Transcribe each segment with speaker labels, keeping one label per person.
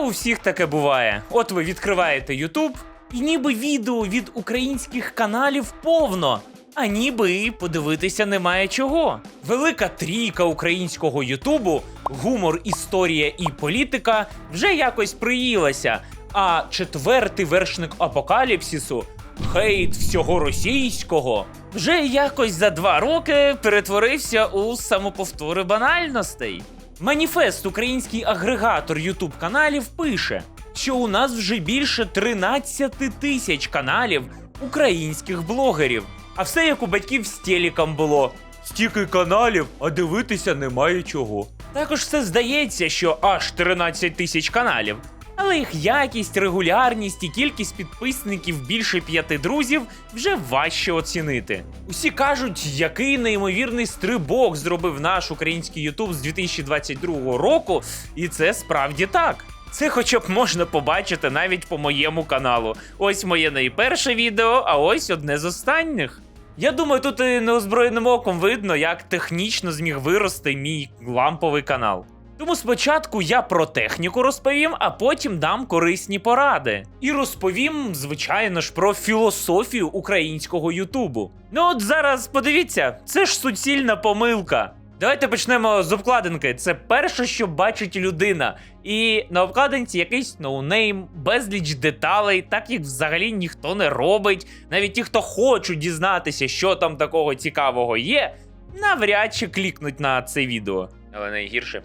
Speaker 1: У всіх таке буває. От ви відкриваєте YouTube, і ніби відео від українських каналів повно. А ніби подивитися немає чого. Велика трійка українського Ютубу, гумор, історія і політика вже якось приїлася. А четвертий вершник апокаліпсису хейт всього російського вже якось за два роки перетворився у самоповтори банальностей. Маніфест, український агрегатор Ютуб каналів, пише, що у нас вже більше 13 тисяч каналів українських блогерів. А все як у батьків з телеком було. Стільки каналів, а дивитися немає чого. Також все здається, що аж 13 тисяч каналів. Але їх якість, регулярність і кількість підписників більше п'яти друзів вже важче оцінити. Усі кажуть, який неймовірний стрибок зробив наш український Ютуб з 2022 року, і це справді так. Це хоча б можна побачити навіть по моєму каналу. Ось моє найперше відео, а ось одне з останніх. Я думаю, тут і неозброєним оком видно, як технічно зміг вирости мій ламповий канал. Тому спочатку я про техніку розповім, а потім дам корисні поради. І розповім, звичайно ж, про філософію українського Ютубу. Ну от зараз подивіться, це ж суцільна помилка. Давайте почнемо з обкладинки. Це перше, що бачить людина. І на обкладинці якийсь ноунейм, безліч деталей, так їх взагалі ніхто не робить. Навіть ті, хто хочуть дізнатися, що там такого цікавого є, навряд чи клікнуть на це відео. Але найгірше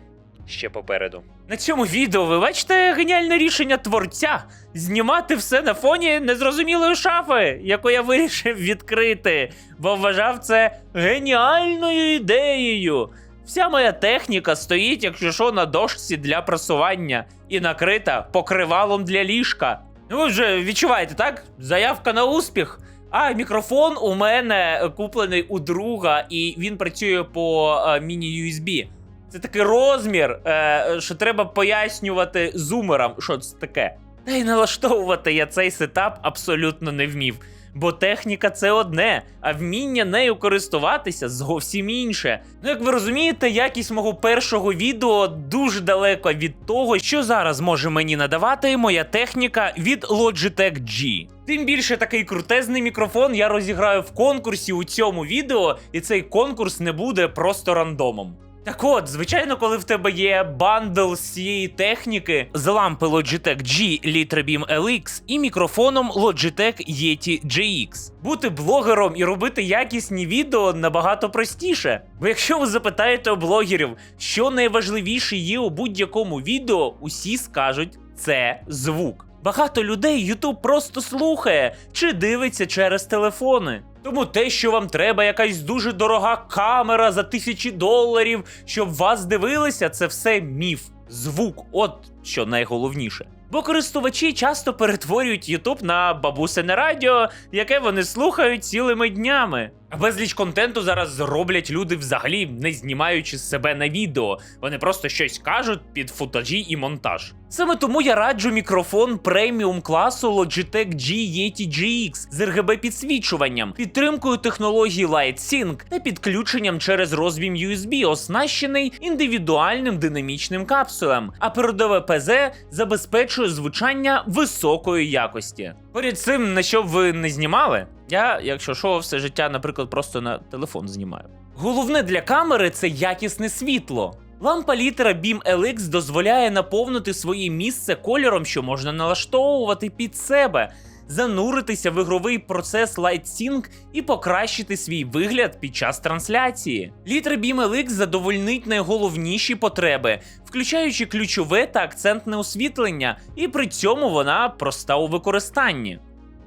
Speaker 1: ще попереду. На цьому відео ви бачите геніальне рішення творця знімати все на фоні незрозумілої шафи, яку я вирішив відкрити, бо вважав це геніальною ідеєю. Вся моя техніка стоїть, якщо що, на дошці для просування і накрита покривалом для ліжка. Ну ви вже відчуваєте, так? Заявка на успіх. А мікрофон у мене куплений у друга, і він працює по е, міні-USB. Це такий розмір, е, що треба пояснювати зумерам, що це таке. Та й налаштовувати я цей сетап абсолютно не вмів. Бо техніка це одне, а вміння нею користуватися зовсім інше. Ну, як ви розумієте, якість мого першого відео дуже далека від того, що зараз може мені надавати моя техніка від Logitech G. Тим більше такий крутезний мікрофон я розіграю в конкурсі у цьому відео, і цей конкурс не буде просто рандомом. Так от, звичайно, коли в тебе є бандл з цієї техніки з лампи Logitech G Litra LX і мікрофоном Logitech Yeti JX. Бути блогером і робити якісні відео набагато простіше. Бо якщо ви запитаєте у блогерів, що найважливіше є у будь-якому відео, усі скажуть це звук. Багато людей YouTube просто слухає чи дивиться через телефони. Тому те, що вам треба якась дуже дорога камера за тисячі доларів, щоб вас дивилися, це все міф. Звук, от що найголовніше. Бо користувачі часто перетворюють YouTube на бабусине радіо, яке вони слухають цілими днями. Безліч контенту зараз зроблять люди взагалі не знімаючи себе на відео. Вони просто щось кажуть під футажі і монтаж. Саме тому я раджу мікрофон преміум класу Logitech G Yeti GX з RGB підсвічуванням, підтримкою технології LightSync та підключенням через розбім USB, оснащений індивідуальним динамічним капсулем. А передове ПЗ забезпечує звучання високої якості. Поряд з цим, на що б ви не знімали, я, якщо що, все життя, наприклад, просто на телефон знімаю. Головне для камери це якісне світло. Лампа літера Beam LX дозволяє наповнити своє місце кольором, що можна налаштовувати під себе, зануритися в ігровий процес LightSync і покращити свій вигляд під час трансляції. Літер Beam задовольнить найголовніші потреби, включаючи ключове та акцентне освітлення, і при цьому вона проста у використанні.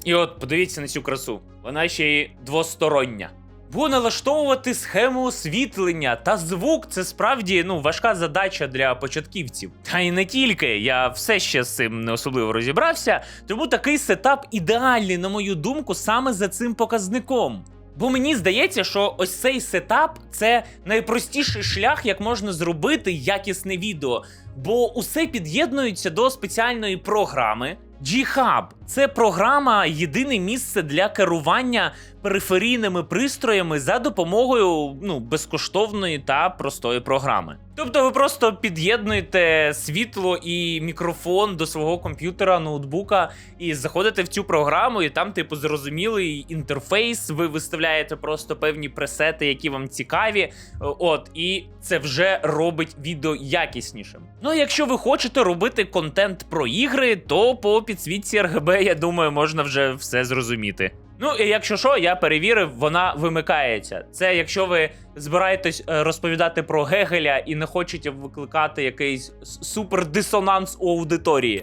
Speaker 1: І от подивіться на цю красу, вона ще й двостороння. Бо налаштовувати схему освітлення та звук це справді ну важка задача для початківців. Та й не тільки, я все ще з цим не особливо розібрався, тому такий сетап ідеальний, на мою думку, саме за цим показником. Бо мені здається, що ось цей сетап це найпростіший шлях, як можна зробити якісне відео. Бо усе під'єднується до спеціальної програми. G-Hub – це програма, єдине місце для керування периферійними пристроями за допомогою ну, безкоштовної та простої програми. Тобто ви просто під'єднуєте світло і мікрофон до свого комп'ютера, ноутбука, і заходите в цю програму, і там, типу, зрозумілий інтерфейс. Ви виставляєте просто певні пресети, які вам цікаві. От, і це вже робить відео якіснішим. Ну а якщо ви хочете робити контент про ігри, то по підсвітці RGB, я думаю, можна вже все зрозуміти. Ну і якщо що, я перевірив, вона вимикається. Це якщо ви збираєтесь е, розповідати про Гегеля і не хочете викликати якийсь супердисонанс у аудиторії.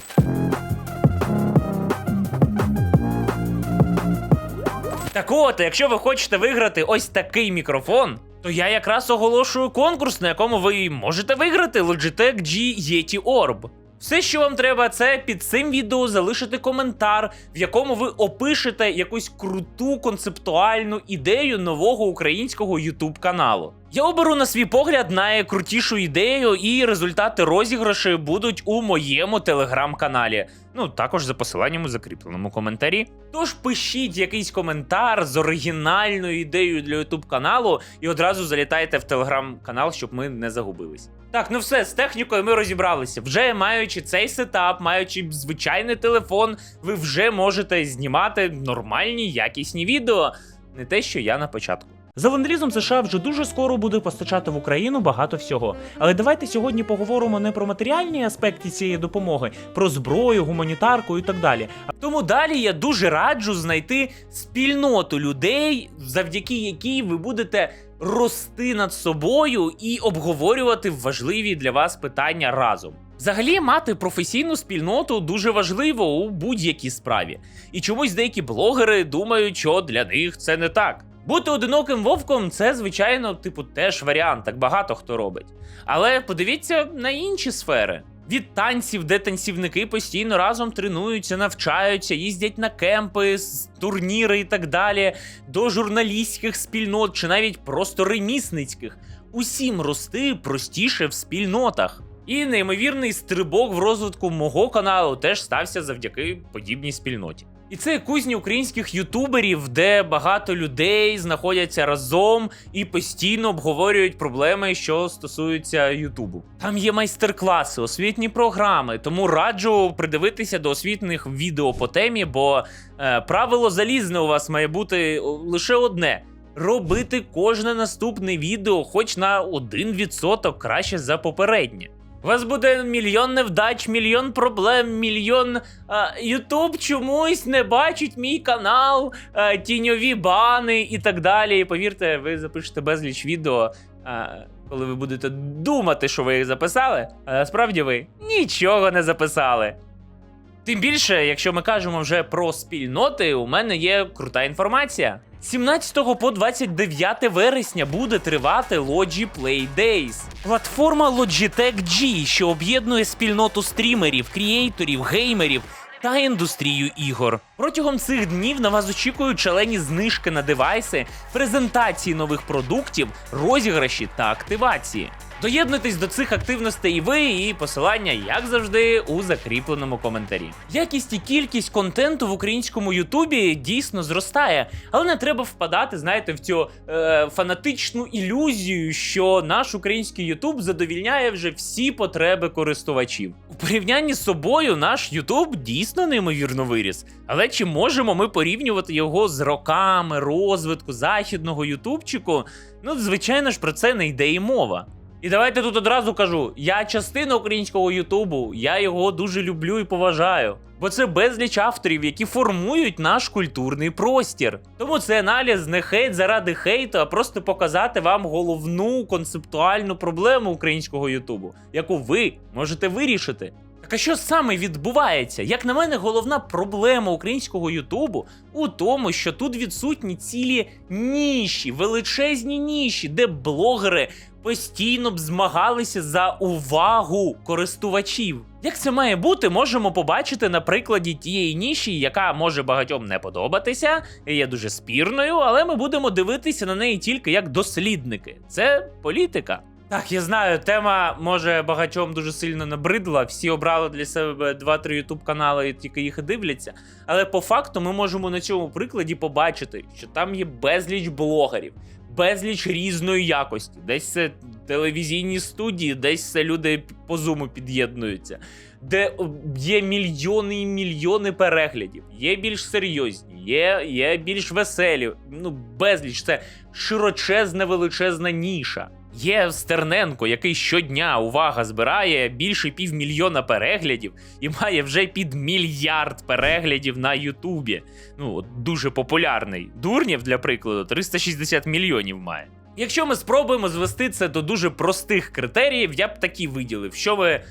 Speaker 1: Так от, якщо ви хочете виграти ось такий мікрофон, то я якраз оголошую конкурс, на якому ви можете виграти Logitech G Yeti Orb. Все, що вам треба, це під цим відео залишити коментар, в якому ви опишете якусь круту концептуальну ідею нового українського YouTube каналу. Я оберу на свій погляд найкрутішу ідею, і результати розіграшу будуть у моєму телеграм-каналі. Ну, також за посиланням у закріпленому коментарі. Тож пишіть якийсь коментар з оригінальною ідеєю для YouTube каналу і одразу залітайте в телеграм-канал, щоб ми не загубились. Так, ну все, з технікою ми розібралися. Вже маючи цей сетап, маючи звичайний телефон, ви вже можете знімати нормальні якісні відео. Не те, що я на початку. За лендрізом США вже дуже скоро буде постачати в Україну багато всього. Але давайте сьогодні поговоримо не про матеріальні аспекти цієї допомоги, про зброю, гуманітарку і так далі. Тому далі я дуже раджу знайти спільноту людей, завдяки якій ви будете рости над собою і обговорювати важливі для вас питання разом. Взагалі, мати професійну спільноту дуже важливо у будь-якій справі. І чомусь деякі блогери думають, що для них це не так. Бути одиноким вовком це, звичайно, типу, теж варіант, так багато хто робить. Але подивіться на інші сфери. Від танців, де танцівники постійно разом тренуються, навчаються, їздять на кемпи, турніри і так далі, до журналістських спільнот чи навіть просто ремісницьких. Усім рости простіше в спільнотах. І неймовірний стрибок в розвитку мого каналу теж стався завдяки подібній спільноті. І це кузні українських ютуберів, де багато людей знаходяться разом і постійно обговорюють проблеми, що стосуються Ютубу. Там є майстер-класи, освітні програми, тому раджу придивитися до освітних відео по темі, бо е, правило залізне у вас має бути лише одне. Робити кожне наступне відео хоч на 1% краще за попереднє. У вас буде мільйон невдач, мільйон проблем, мільйон. Ютуб чомусь не бачить мій канал, а, тіньові бани і так далі. І повірте, ви запишете безліч відео, а, коли ви будете думати, що ви їх записали, а насправді ви нічого не записали. Тим більше, якщо ми кажемо вже про спільноти, у мене є крута інформація. 17 по 29 вересня буде тривати Logi Play Days. Платформа Logitech G, що об'єднує спільноту стрімерів, крієйторів, геймерів та індустрію ігор. Протягом цих днів на вас очікують шалені знижки на девайси, презентації нових продуктів, розіграші та активації. Доєднуйтесь до цих активностей і ви, і посилання, як завжди, у закріпленому коментарі. Якість і кількість контенту в українському Ютубі дійсно зростає, але не треба впадати, знаєте, в цю е, фанатичну ілюзію, що наш український Ютуб задовільняє вже всі потреби користувачів. У порівнянні з собою наш Ютуб дійсно неймовірно виріс. Але чи можемо ми порівнювати його з роками розвитку західного ютубчику? Ну, звичайно ж, про це не йде і мова. І давайте тут одразу кажу: я частина українського Ютубу, я його дуже люблю і поважаю. Бо це безліч авторів, які формують наш культурний простір. Тому це аналіз не хейт заради хейту, а просто показати вам головну концептуальну проблему українського Ютубу, яку ви можете вирішити. Так а що саме відбувається? Як на мене, головна проблема українського Ютубу у тому, що тут відсутні цілі ніші, величезні ніші, де блогери постійно б змагалися за увагу користувачів. Як це має бути, можемо побачити на прикладі тієї ніші, яка може багатьом не подобатися, є дуже спірною, але ми будемо дивитися на неї тільки як дослідники. Це політика. Так, я знаю, тема може багатьом дуже сильно набридла. Всі обрали для себе 2-3 ютуб канали і тільки їх і дивляться. Але по факту ми можемо на цьому прикладі побачити, що там є безліч блогерів, безліч різної якості. Десь це телевізійні студії, десь це люди по зуму під'єднуються, де є мільйони і мільйони переглядів, є більш серйозні, є, є більш веселі. Ну, безліч це широчезна величезна ніша. Є Стерненко, який щодня увага збирає більше півмільйона переглядів і має вже під мільярд переглядів на Ютубі. Ну, дуже популярний. Дурнів, для прикладу, 360 мільйонів має. Якщо ми спробуємо звести це до дуже простих критеріїв, я б такі виділив. Що ми,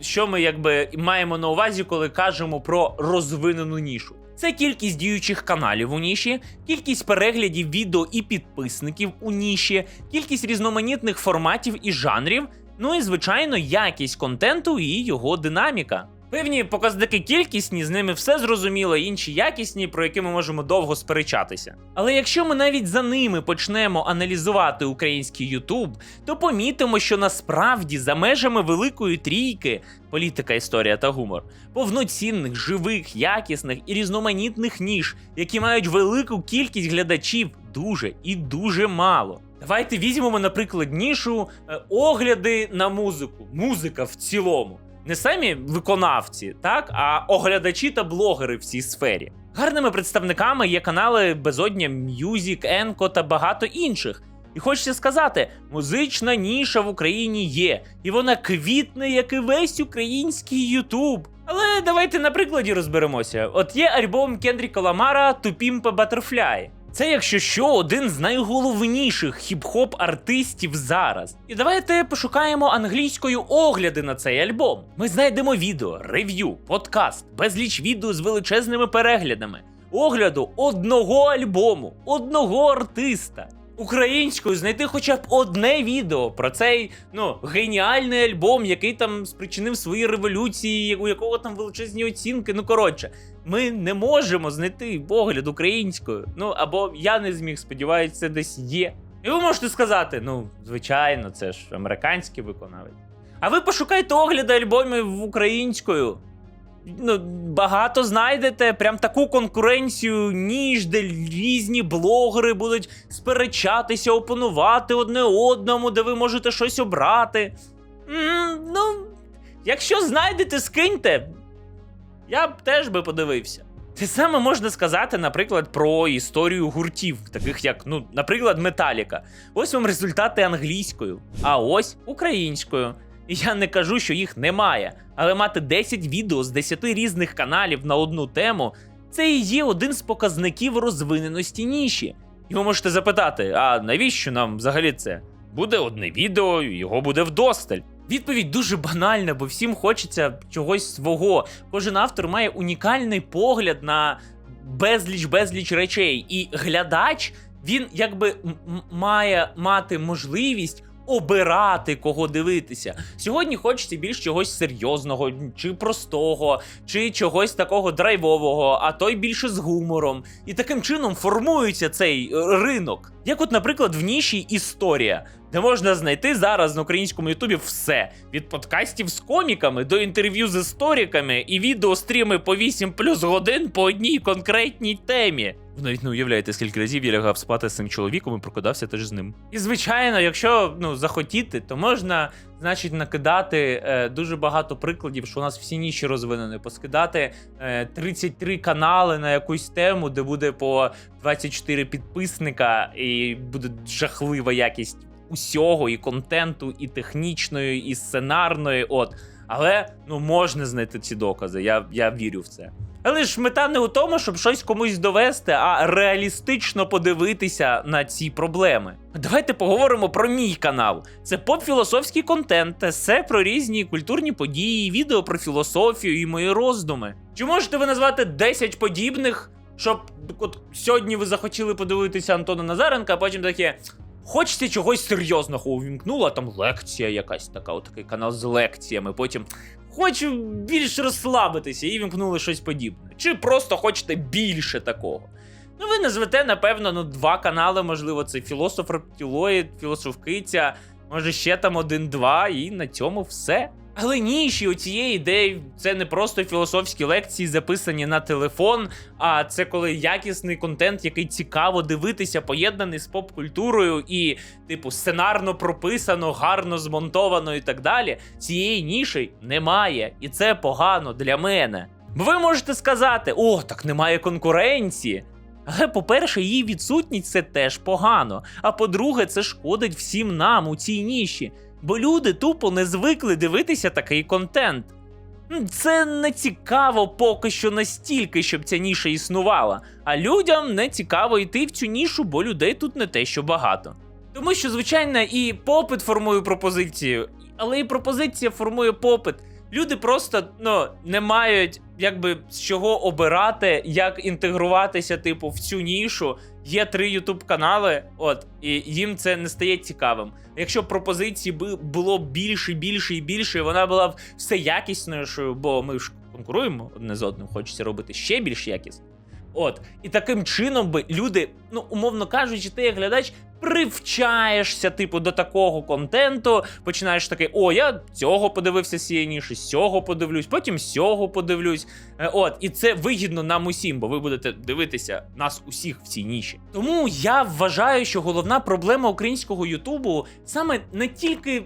Speaker 1: що ми якби маємо на увазі, коли кажемо про розвинену нішу? Це кількість діючих каналів у ніші, кількість переглядів відео і підписників у ніші, кількість різноманітних форматів і жанрів, ну і звичайно, якість контенту і його динаміка. Певні показники кількісні, з ними все зрозуміло, інші якісні, про які ми можемо довго сперечатися. Але якщо ми навіть за ними почнемо аналізувати український YouTube, то помітимо, що насправді за межами великої трійки політика, історія та гумор, повноцінних, живих, якісних і різноманітних ніж, які мають велику кількість глядачів, дуже і дуже мало. Давайте візьмемо, наприклад, нішу е, огляди на музику. Музика в цілому. Не самі виконавці, так, а оглядачі та блогери в цій сфері. Гарними представниками є канали Безодня М'юзік, Енко та багато інших. І хочеться сказати, музична ніша в Україні є, і вона квітне, як і весь український Ютуб. Але давайте на прикладі розберемося. От є альбом Кендріка Ламара Тупімпа Батерфляй. Це, якщо що, один з найголовніших хіп-хоп артистів зараз. І давайте пошукаємо англійською огляди на цей альбом. Ми знайдемо відео, рев'ю, подкаст, безліч відео з величезними переглядами, огляду одного альбому, одного артиста. Українською знайти хоча б одне відео про цей ну геніальний альбом, який там спричинив свої революції, у якого там величезні оцінки. Ну коротше, ми не можемо знайти погляд українською. Ну або я не зміг, сподіваюся, це десь є. І ви можете сказати: ну, звичайно, це ж американський виконавець. А ви пошукайте огляди альбомів українською. Ну, багато знайдете прям таку конкуренцію, ніж де різні блогери будуть сперечатися, опонувати одне одному, де ви можете щось обрати. М, ну, якщо знайдете, скиньте. Я б теж би подивився. Те саме можна сказати, наприклад, про історію гуртів, таких як, ну, наприклад, Металіка. Ось вам результати англійською, а ось українською. І я не кажу, що їх немає, але мати 10 відео з 10 різних каналів на одну тему це і є один з показників розвиненості ніші. І ви можете запитати: а навіщо нам взагалі це? Буде одне відео, його буде вдосталь. Відповідь дуже банальна, бо всім хочеться чогось свого. Кожен автор має унікальний погляд на безліч безліч речей, і глядач він якби має мати можливість. Обирати кого дивитися. Сьогодні хочеться більш чогось серйозного, чи простого, чи чогось такого драйвового, а той більше з гумором. І таким чином формується цей е, ринок. Як, от, наприклад, в ніші історія, де можна знайти зараз на українському Ютубі все: від подкастів з коміками до інтерв'ю з істориками і відеостріми по 8 плюс годин по одній конкретній темі. Ви навіть не уявляєте, скільки разів я лягав спати з цим чоловіком і прокидався теж з ним. І звичайно, якщо ну захотіти, то можна, значить, накидати е, дуже багато прикладів, що у нас всі ніші розвинені, поскидати е, 33 канали на якусь тему, де буде по 24 підписника, і буде жахлива якість усього, і контенту, і технічної, і сценарної. От. Але ну можна знайти ці докази. Я, я вірю в це. Але ж мета не у тому, щоб щось комусь довести, а реалістично подивитися на ці проблеми. Давайте поговоримо про мій канал. Це поп-філософський контент, есе про різні культурні події, відео про філософію і мої роздуми. Чи можете ви назвати 10 подібних, щоб от сьогодні ви захотіли подивитися Антона Назаренка, а потім таке. Хочеться чогось серйозного увімкнула, там лекція якась така, отакий канал з лекціями. Потім хочу більш розслабитися і вімкнули щось подібне. Чи просто хочете більше такого. Ну, ви назвете, напевно, ну, два канали, можливо, це філософ рептилоїд, філософкиця, може ще там один-два, і на цьому все. Але ніші у цієї ідеї це не просто філософські лекції, записані на телефон, а це коли якісний контент, який цікаво дивитися, поєднаний з поп-культурою і, типу, сценарно прописано, гарно змонтовано і так далі. Цієї ніші немає, і це погано для мене. Бо ви можете сказати: о, так немає конкуренції. Але, по-перше, її відсутність це теж погано. А по-друге, це шкодить всім нам у цій ніші. Бо люди тупо не звикли дивитися такий контент. Це не цікаво поки що настільки, щоб ця ніша існувала. А людям не цікаво йти в цю нішу, бо людей тут не те, що багато. Тому що, звичайно, і попит формує пропозицію, але і пропозиція формує попит. Люди просто ну, не мають якби з чого обирати, як інтегруватися, типу, в цю нішу. Є три ютуб канали, от, і їм це не стає цікавим. Якщо пропозицій було більше, більше і більше, і вона була б все якіснішою, бо ми ж конкуруємо одне з одним, хочеться робити ще більш якісно. От, і таким чином би люди, ну умовно кажучи, ти як глядач привчаєшся, типу, до такого контенту. Починаєш такий, о, я цього подивився цієї ніші, цього подивлюсь, потім цього подивлюсь. Е, От, і це вигідно нам усім, бо ви будете дивитися нас усіх в цій ніші. Тому я вважаю, що головна проблема українського Ютубу саме не тільки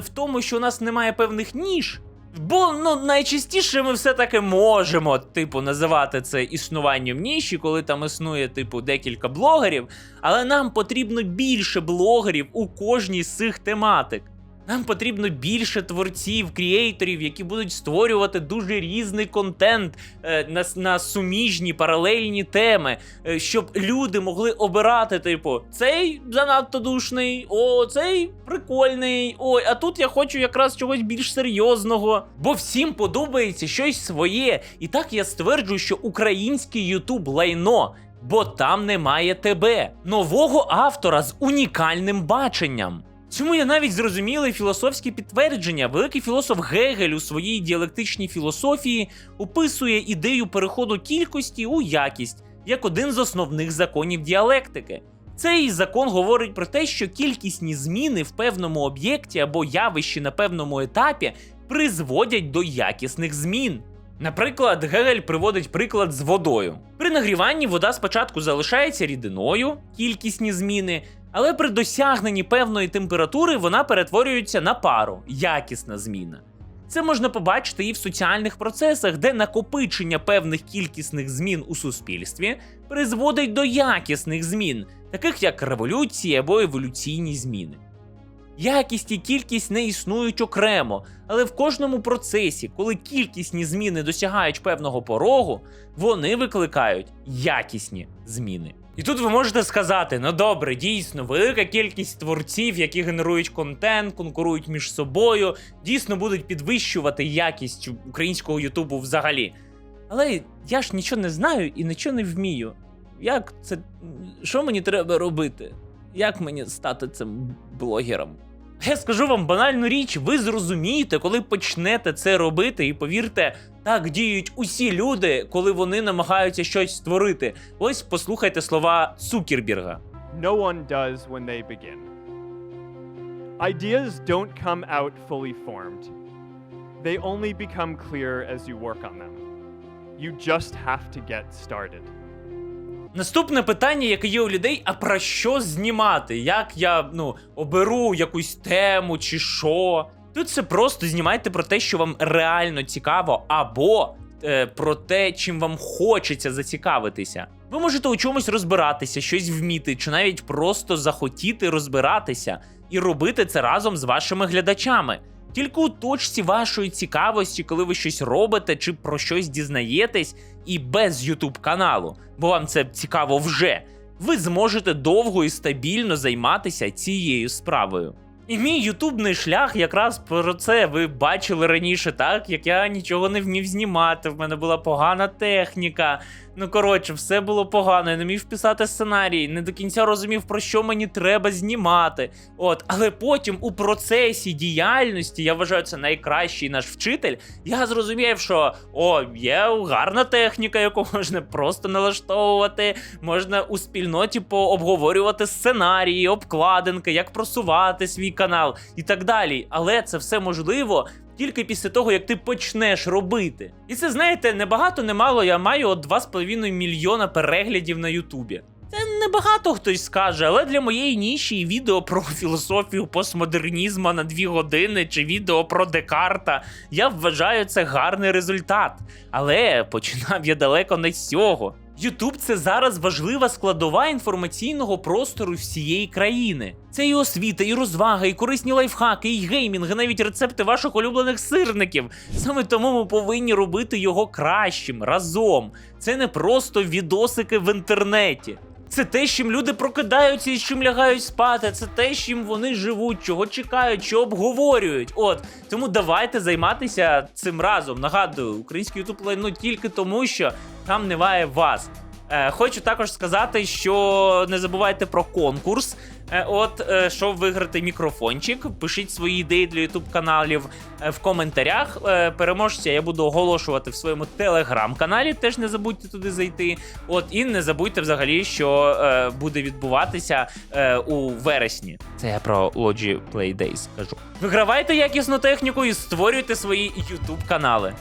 Speaker 1: в тому, що у нас немає певних ніж. Бо ну найчастіше ми все-таки можемо, типу, називати це існуванням ніші, коли там існує, типу, декілька блогерів. Але нам потрібно більше блогерів у кожній з цих тематик. Нам потрібно більше творців, кріейторів, які будуть створювати дуже різний контент е, на, на суміжні паралельні теми, е, щоб люди могли обирати, типу, цей занадто душний, о, цей прикольний. Ой, а тут я хочу якраз чогось більш серйозного. Бо всім подобається щось своє. І так я стверджую, що український Ютуб лайно. Бо там немає тебе, нового автора з унікальним баченням. Цьому я навіть зрозумілий філософське підтвердження. Великий філософ Гегель у своїй діалектичній філософії описує ідею переходу кількості у якість як один з основних законів діалектики. Цей закон говорить про те, що кількісні зміни в певному об'єкті або явищі на певному етапі призводять до якісних змін. Наприклад, Гегель приводить приклад з водою. При нагріванні вода спочатку залишається рідиною, кількісні зміни, але при досягненні певної температури вона перетворюється на пару, якісна зміна. Це можна побачити і в соціальних процесах, де накопичення певних кількісних змін у суспільстві призводить до якісних змін, таких як революції або еволюційні зміни. Якість і кількість не існують окремо, але в кожному процесі, коли кількісні зміни досягають певного порогу, вони викликають якісні зміни. І тут ви можете сказати: ну добре, дійсно, велика кількість творців, які генерують контент, конкурують між собою, дійсно будуть підвищувати якість українського Ютубу взагалі. Але я ж нічого не знаю і нічого не вмію. Як це. Що мені треба робити? Як мені стати цим блогером? Я скажу вам банальну річ, ви зрозумієте, коли почнете це робити, і повірте, так діють усі люди, коли вони намагаються щось створити. Ось послухайте слова Цукерберга.
Speaker 2: no one does when they begin. Ideas don't come out fully formed. They only become clear as you work on them. You just have to get started.
Speaker 1: Наступне питання, яке є у людей: а про що знімати? Як я ну оберу якусь тему чи що? Тут це просто знімайте про те, що вам реально цікаво, або е, про те, чим вам хочеться зацікавитися. Ви можете у чомусь розбиратися, щось вміти, чи навіть просто захотіти розбиратися і робити це разом з вашими глядачами. Тільки у точці вашої цікавості, коли ви щось робите чи про щось дізнаєтесь, і без YouTube каналу, бо вам це цікаво вже, ви зможете довго і стабільно займатися цією справою. І мій ютубний шлях якраз про це ви бачили раніше, так як я нічого не вмів знімати. В мене була погана техніка. Ну коротше, все було погано. Я не міг писати сценарій, не до кінця розумів, про що мені треба знімати. От, але потім у процесі діяльності, я вважаю, це найкращий наш вчитель. Я зрозумів, що о, є гарна техніка, яку можна просто налаштовувати. Можна у спільноті пообговорювати сценарії, обкладинки, як просувати свій канал і так далі. Але це все можливо тільки після того, як ти почнеш робити. І це, знаєте, не багато, не. Я маю от 2,5 мільйона переглядів на Ютубі. Це небагато хтось скаже, але для моєї ніші відео про філософію постмодернізму на 2 години чи відео про Декарта. Я вважаю це гарний результат. Але починав я далеко не з цього. Ютуб це зараз важлива складова інформаційного простору всієї країни. Це і освіта, і розвага, і корисні лайфхаки, і геймінг, і навіть рецепти ваших улюблених сирників. Саме тому ми повинні робити його кращим разом. Це не просто відосики в інтернеті. Це те, з чим люди прокидаються і з чим лягають спати. Це те, з чим вони живуть, чого чекають, що обговорюють. От тому давайте займатися цим разом. Нагадую, український ютуб лайно тільки тому, що там немає вас. Е, хочу також сказати, що не забувайте про конкурс. Е, от, е, щоб виграти мікрофончик, пишіть свої ідеї для ютуб каналів е, в коментарях. Е, переможця я буду оголошувати в своєму телеграм-каналі. Теж не забудьте туди зайти. От і не забудьте взагалі, що е, буде відбуватися е, у вересні. Це я про Logi Play Days кажу. Вигравайте якісну техніку і створюйте свої ютуб канали.